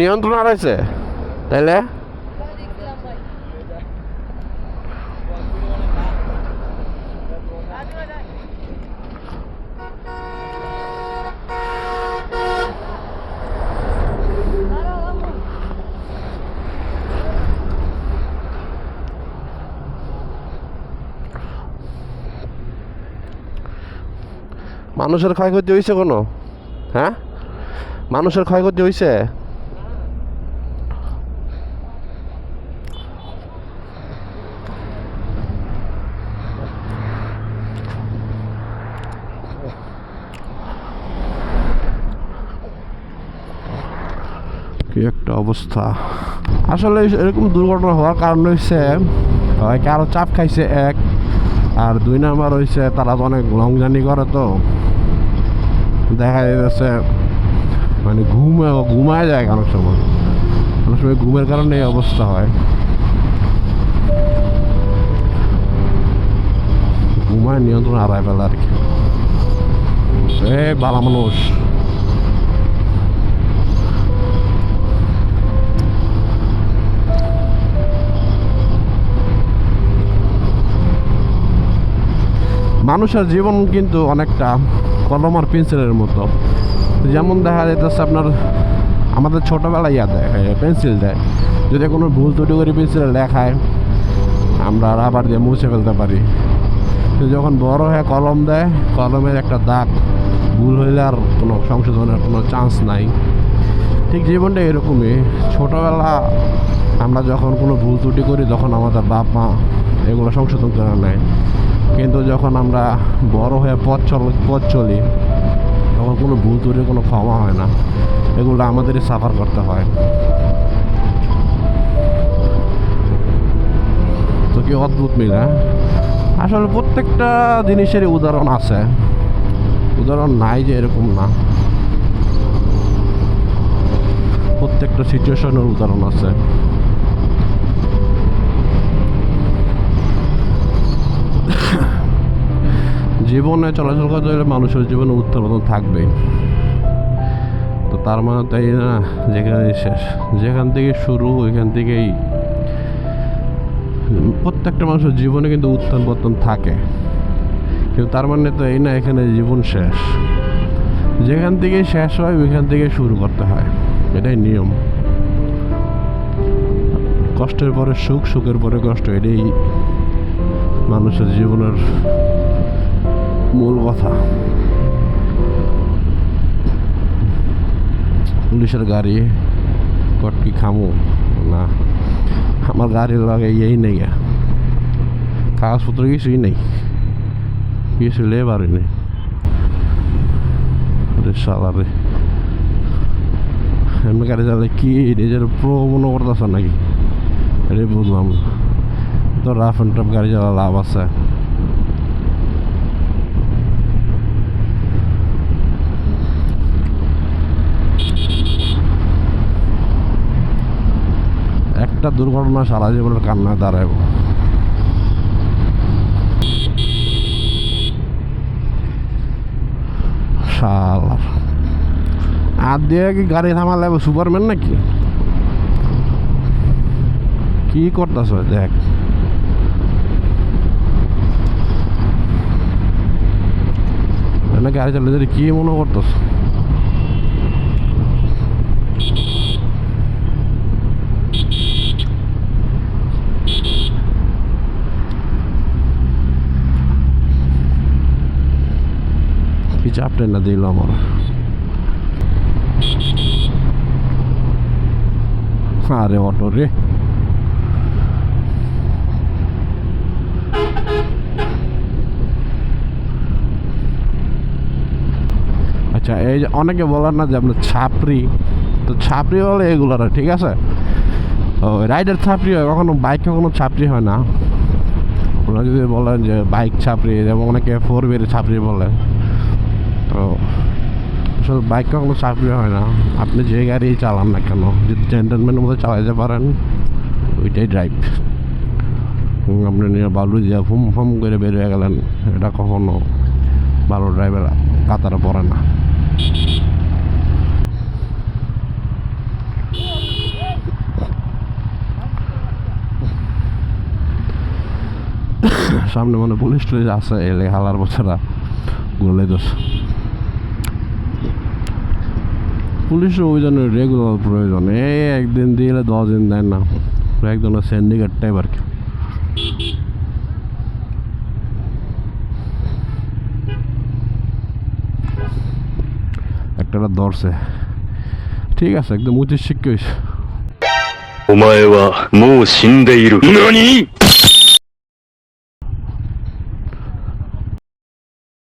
নিয়ন্ত্রণ হারাইছে। তাইলে? মানুষের ক্ষয়ক্ষতি হয়েছে কোনো? হ্যাঁ? মানুষের ক্ষয়ক্ষতি হয়েছে কি একটা অবস্থা। আসলে এরকম দুর্ঘটনা হওয়ার কারণ হচ্ছে হয় কারও চাপ খাইছে, এক। আর দুই নাম্বার হয়েছে তারা তো অনেক লং জার্নি করে তো। দেখা যাচ্ছে মানে ঘুমে, ঘুমায় যায় অনেক সময়। অনেক সময় ঘুমের কারণে এই অবস্থা হয়। ঘুমায় নিয়ন্ত্রণ হারায় ফেলে আর কি। এ বালা মানুষ। মানুষের জীবন কিন্তু অনেকটা কলম আর পেন্সিলের মতো। যেমন দেখা যাইতেছে আপনার, আমাদের ছোটোবেলায় ইয়া দেয় পেন্সিল দেয়। যদি কোনো ভুল ত্রুটি করে পেন্সিলে লেখায়, আমরা রাবার দিয়ে মুছে ফেলতে পারি। যখন বড় হয়ে কলম দেয়, কলমের একটা দাগ ভুল হইলে আর কোনো সংশোধনের কোনো চান্স নাই। ঠিক জীবনটা এরকমই। ছোটোবেলা আমরা যখন কোনো ভুল ত্রুটি করি, তখন আমাদের বাপ মা এগুলো সংশোধন করে নেয়। কিন্তু যখন আমরা বড় হয়ে পথ চল, পথ চলি, তখন কোনো ভুল ত্রুটির কোনো ক্ষমা হয় না। এগুলো আমাদেরই সাফার করতে হয়। তো কি অদ্ভুত মিল হ্যাঁ? আসলে প্রত্যেকটা জিনিসেরই উদাহরণ আছে। উদাহরণ নাই যে এরকম না। প্রত্যেকটা সিচুয়েশনের উদাহরণ আছে। জীবনে চলাচল করতে হলে মানুষের জীবনে উত্তর পতন থাকবে তো তার মানে তাই না, যেখানে শেষ। যেখান থেকে শুরু, ওইখান থেকেই প্রত্যেকটা মানুষের জীবনে কিন্তু উত্থান পতন থাকে। কিন্তু তার মানে তো এই না, এখানে জীবন শেষ। যেখান থেকে শেষ হয়, ওইখান থেকে শুরু করতে হয়। এটাই নিয়ম। কষ্টের পরে সুখ, সুখের পরে কষ্ট, এটাই মানুষের জীবনের মূল কথা। পুলিশের গাড়ি কটকি খামু? না। আমার গাড়ির লাগে এই নেই। গা। কাগজপত্র কিছুই নেই। কিছু লেবারই নেই। রে শালা রে। এমনি গাড়ি চালালে কি নিজের প্রো মনে করতেছ নাকি? এটাই বুঝলাম। না। তো রাফ অ্যান্ড টাফ গাড়ি চালা লাভ আছে। একটা দুর্ঘটনা সারা জীবনের কান্নায় শালা। আর দিয়ে কি গাড়ি থামালে সুপারম্যান নাকি? কি করতেছ দেখ। গাড়ি চালিয়ে কি মনে করতেছ? কি চাপটে না দিল আমার। আরে অটো রে। আচ্ছা এই যে অনেকে বলার না যে আপনার ছাপরি তো ছাপরি বলে এগুলোরা ঠিক আছে? ও, রাইডার ছাপরি হয়, কখনো বাইক কখনো ছাপরি হয় না। ওরা যদি বলেন যে বাইক ছাপরি যেমন অনেকে ফোর বিয়ের ছাপরি বলে। তো আসলে বাইক কখনো চাকরি হয় না। আপনি যে গাড়ি চালান না কেন, যদি জেন্টেলম্যানের মতো চালাইতে পারেন, ওইটাই ড্রাইভ আপনি নিয়ে বালু দিয়ে ফুম ফুম করে বেরিয়ে গেলেন, এটা কখনো ভালো ড্রাইভার কাতারে পড়ে না। সামনে মনে পুলিশ টুলিশ আছে, এলে হালার বছরা গুলো দোষ। পুলিশের অভিযানের রেগুলার প্রয়োজন এই একদিন দিলে দশ দিন দেয় না একজনের সিন্ডিকেট টাইপ আর কি একটা ধরছে ঠিক আছে একদম উচিত শিক্ষা হয়েছে お前はもう死んでいる。何